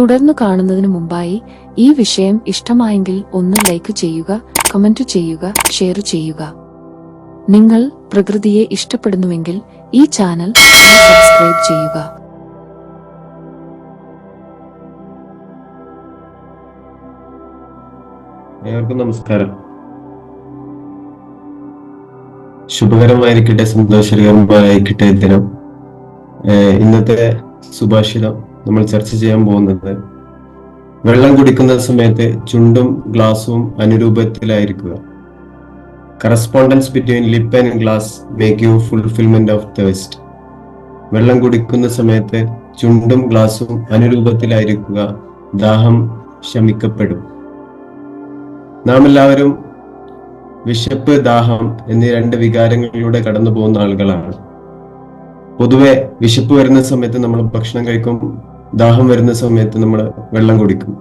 തുടർന്നു കാണുന്നതിന് മുമ്പായി ഈ വിഷയം ഇഷ്ടമായെങ്കിൽ ഒന്ന് ലൈക്ക് ചെയ്യുക കമന്റ് ചെയ്യുക ഷെയർ ചെയ്യുക. നിങ്ങൾ പ്രകൃതിയെ ഇഷ്ടപ്പെടുന്നുവെങ്കിൽ ഈ ചാനൽ സബ്സ്ക്രൈബ് ചെയ്യുക. നമസ്കാരം. ശുഭകരമായിരിക്കട്ടെ സന്തോഷകരമായിരിക്കട്ടെ ദിനം. ഇന്നത്തെ സുഭാഷിതം നമ്മൾ ചർച്ച ചെയ്യാൻ പോകുന്നത് വെള്ളം കുടിക്കുന്ന സമയത്ത് ചുണ്ടും ഗ്ലാസും അനുരൂപത്തിലായിരിക്കുക. Correspondence between lip and glass make you fulfilment of taste വെള്ളം കുടിക്കുന്ന സമയത്ത് ചുണ്ടും ഗ്ലാസും അനുരൂപത്തിലായിരിക്കുക ദാഹം ശമിക്കപ്പെടും. നാം എല്ലാവരും വിശപ്പ് ദാഹം എന്നീ രണ്ട് വികാരങ്ങളിലൂടെ കടന്നു പോകുന്ന ആളുകളാണ്. പൊതുവെ വിശപ്പ് വരുന്ന സമയത്ത് നമ്മൾ ഭക്ഷണം കഴിക്കും ദാഹം വരുന്ന സമയത്ത് നമ്മൾ വെള്ളം കുടിക്കും.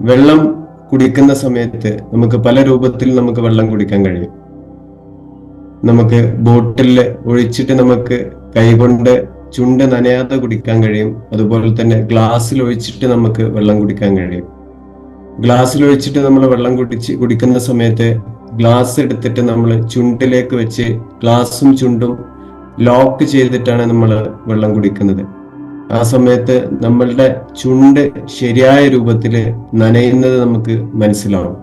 വെള്ളം കുടിക്കുന്ന സമയത്ത് നമുക്ക് പല രൂപത്തിൽ നമുക്ക് വെള്ളം കുടിക്കാൻ കഴിയും. നമുക്ക് ബോട്ടിൽ ഒഴിച്ചിട്ട് നമുക്ക് കൈകൊണ്ട് ചുണ്ട് നനയാതെ കുടിക്കാൻ കഴിയും. അതുപോലെ തന്നെ ഗ്ലാസ്സിൽ ഒഴിച്ചിട്ട് നമുക്ക് വെള്ളം കുടിക്കാൻ കഴിയും. ഗ്ലാസ്സിൽ ഒഴിച്ചിട്ട് നമ്മൾ വെള്ളം കുടിച്ച് കുടിക്കുന്ന സമയത്ത് ഗ്ലാസ് എടുത്തിട്ട് നമ്മൾ ചുണ്ടിലേക്ക് വെച്ച് ഗ്ലാസും ചുണ്ടും ലോക്ക് ചെയ്തിട്ടാണ് നമ്മൾ വെള്ളം കുടിക്കുന്നത്. ആ സമയത്ത് നമ്മളുടെ ചുണ്ട് ശരിയായ രൂപത്തിൽ നനയുന്നത് നമുക്ക് മനസ്സിലാവും.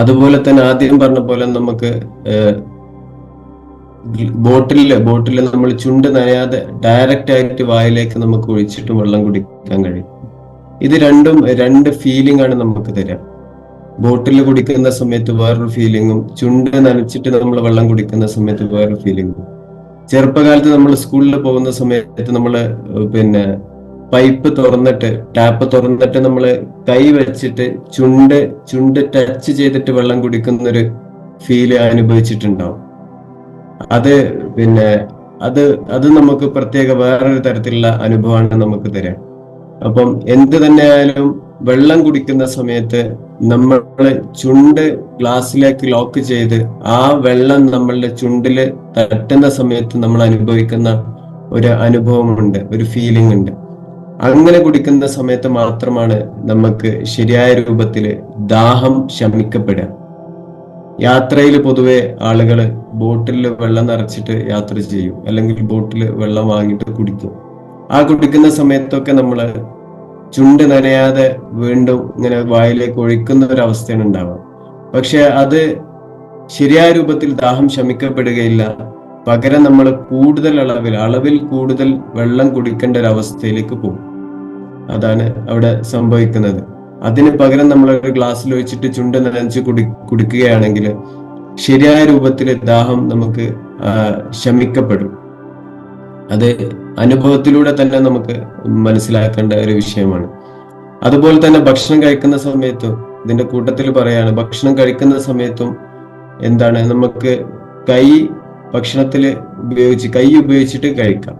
അതുപോലെ തന്നെ ആദ്യം പറഞ്ഞ പോലെ നമുക്ക് ബോട്ടിലിൽ ബോട്ടിൽ നമ്മൾ ചുണ്ട് നനയാതെ ഡയറക്റ്റ് ആയിട്ട് വായിലേക്ക് നമുക്ക് ഒഴിച്ചിട്ട് വെള്ളം കുടിക്കാൻ കഴിയും. ഇത് രണ്ടും രണ്ട് ഫീലിംഗ് ആണ് നമുക്ക് തരാം. ബോട്ടിൽ കുടിക്കുന്ന സമയത്ത് വേറൊരു ഫീലിങ്ങും ചുണ്ട് നനച്ചിട്ട് നമ്മൾ വെള്ളം കുടിക്കുന്ന സമയത്ത് വേറൊരു ഫീലിംഗും ചെറുപ്പകാലത്ത് നമ്മൾ സ്കൂളിൽ പോകുന്ന സമയത്ത് നമ്മൾ പിന്നെ പൈപ്പ് തുറന്നിട്ട് ടാപ്പ് തുറന്നിട്ട് നമ്മൾ കൈ വെച്ചിട്ട് ചുണ്ട് ചുണ്ട് ടച്ച് ചെയ്തിട്ട് വെള്ളം കുടിക്കുന്ന ഒരു ഫീൽ അനുഭവിച്ചിട്ടുണ്ടാവും. അത് പിന്നെ അത് അത് നമുക്ക് പ്രത്യേക വേറൊരു തരത്തിലുള്ള അനുഭവമാണ് നമുക്ക് തരാം അപ്പം എന്ത് തന്നെ ആയാലും വെള്ളം കുടിക്കുന്ന സമയത്ത് നമ്മൾ ചുണ്ട് ഗ്ലാസ്സിലേക്ക് ലോക്ക് ചെയ്ത് ആ വെള്ളം നമ്മളുടെ ചുണ്ടിൽ തട്ടുന്ന സമയത്ത് നമ്മൾ അനുഭവിക്കുന്ന ഒരു അനുഭവമുണ്ട് ഒരു ഫീലിംഗ് ഉണ്ട്. അങ്ങനെ കുടിക്കുന്ന സമയത്ത് മാത്രമാണ് നമുക്ക് ശരിയായ രൂപത്തിൽ ദാഹം ശമിക്കപ്പെടുക. യാത്രയിൽ പൊതുവെ ആളുകൾ ബോട്ടിൽ വെള്ളം നിറച്ചിട്ട് യാത്ര ചെയ്യും അല്ലെങ്കിൽ ബോട്ടിൽ വെള്ളം വാങ്ങിയിട്ട് കുടിക്കും. ആ കുടിക്കുന്ന സമയത്തൊക്കെ നമ്മൾ ചുണ്ട് നനയാതെ വീണ്ടും ഇങ്ങനെ വായിലേക്ക് ഒഴിക്കുന്ന ഒരു അവസ്ഥയാണ് ഉണ്ടാവുക. പക്ഷെ അത് ശരിയായ രൂപത്തിൽ ദാഹം ശമിക്കപ്പെടുകയില്ല. പകരം നമ്മൾ കൂടുതൽ അളവിൽ അളവിൽ കൂടുതൽ വെള്ളം കുടിക്കേണ്ട ഒരു അവസ്ഥയിലേക്ക് പോകും. അതാണ് അവിടെ സംഭവിക്കുന്നത്. അതിന് പകരം നമ്മൾ ഒരു ഗ്ലാസ്സിൽ ഒഴിച്ചിട്ട് ചുണ്ട് നനച്ച് കുടി കുടിക്കുകയാണെങ്കിൽ ശരിയായ രൂപത്തിൽ ദാഹം നമുക്ക് ശമിക്കപ്പെടും. അത് അനുഭവത്തിലൂടെ തന്നെ നമുക്ക് മനസ്സിലാക്കേണ്ട ഒരു വിഷയമാണ്. അതുപോലെ തന്നെ ഭക്ഷണം കഴിക്കുന്ന സമയത്തും ഇതിന്റെ കൂട്ടത്തിൽ പറയാണ് ഭക്ഷണം കഴിക്കുന്ന സമയത്തും എന്താണ് നമുക്ക് കൈ ഭക്ഷണത്തിൽ ഉപയോഗിച്ച് കൈ ഉപയോഗിച്ചിട്ട് കഴിക്കാം.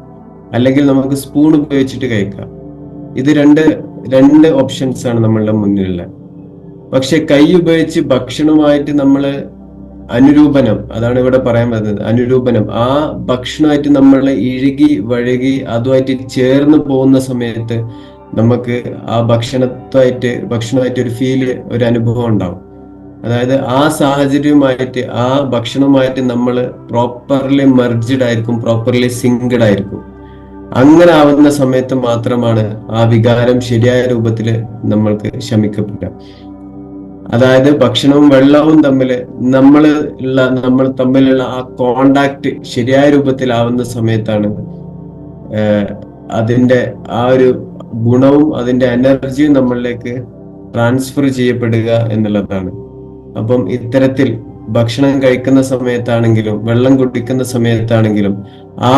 അല്ലെങ്കിൽ നമുക്ക് സ്പൂൺ ഉപയോഗിച്ചിട്ട് കഴിക്കാം. ഇത് രണ്ട് രണ്ട് ഓപ്ഷൻസ് ആണ് നമ്മളുടെ മുന്നിലുള്ള. പക്ഷെ കൈ ഉപയോഗിച്ച് ഭക്ഷണമായിട്ട് നമ്മൾ അനുരൂപനം. അതാണ് ഇവിടെ പറയാൻ പറ്റുന്നത്. അനുരൂപനം. ആ ഭക്ഷണമായിട്ട് നമ്മൾ ഇഴുകി വഴുകി അതുമായിട്ട് ചേർന്ന് പോകുന്ന സമയത്ത് നമുക്ക് ആ ഭക്ഷണത്തായിട്ട് ഭക്ഷണമായിട്ട് ഒരു ഫീൽ ഒരു അനുഭവം ഉണ്ടാവും. അതായത് ആ സാഹചര്യവുമായിട്ട് ആ ഭക്ഷണവുമായിട്ട് നമ്മൾ പ്രോപ്പർലി മെർജ്ഡ് ആയിരിക്കും പ്രോപ്പർലി സിങ്ക്ഡ് ആയിരിക്കും. അങ്ങനെ ആവുന്ന സമയത്ത് മാത്രമാണ് ആ വികാരം ശരിയായ രൂപത്തിൽ നമ്മൾക്ക് ശമിക്കപ്പെടുക. അതായത് ഭക്ഷണവും വെള്ളവും തമ്മിൽ നമ്മൾ ഉള്ള നമ്മൾ തമ്മിലുള്ള ആ കോണ്ടാക്ട് ശരിയായ രൂപത്തിലാവുന്ന സമയത്താണ് അതിന്റെ ആ ഒരു ഗുണവും അതിന്റെ എനർജിയും നമ്മളിലേക്ക് ട്രാൻസ്ഫർ ചെയ്യപ്പെടുക എന്നുള്ളതാണ്. അപ്പം ഇത്തരത്തിൽ ഭക്ഷണം കഴിക്കുന്ന സമയത്താണെങ്കിലും വെള്ളം കുടിക്കുന്ന സമയത്താണെങ്കിലും ആ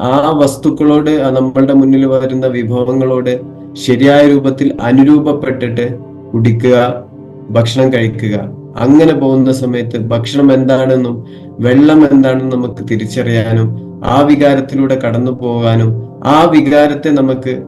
ആ വസ്തുക്കളോട് നമ്മളുടെ മുന്നിൽ വരുന്ന വിഭവങ്ങളോട് ശരിയായ രൂപത്തിൽ അനുരൂപപ്പെട്ടിട്ട് കുടിക്കുക ഭക്ഷണം കഴിക്കുക. അങ്ങനെ പോകുന്ന സമയത്ത് ഭക്ഷണം എന്താണെന്നും വെള്ളം എന്താണെന്നും നമുക്ക് തിരിച്ചറിയാനും ആ വികാരത്തിലൂടെ കടന്നു പോകാനും ആ വികാരത്തെ നമുക്ക്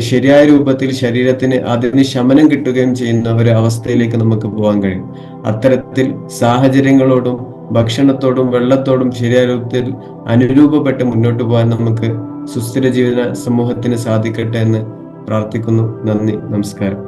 ശരിയായ രൂപത്തിൽ ശരീരത്തിന് അതിന് ശമനം കിട്ടുകയും ചെയ്യുന്ന ഒരു അവസ്ഥയിലേക്ക് നമുക്ക് പോകാൻ കഴിയും. അത്തരത്തിൽ സാഹചര്യങ്ങളോടും ഭക്ഷണത്തോടും വെള്ളത്തോടും ശരിയായ രൂപത്തിൽ അനുരൂപപ്പെട്ട് മുന്നോട്ട് പോകാൻ നമുക്ക് സുസ്ഥിര ജീവിത സമൂഹത്തിന് സാധിക്കട്ടെ എന്ന് പ്രാർത്ഥിക്കുന്നു. നന്ദി. നമസ്കാരം.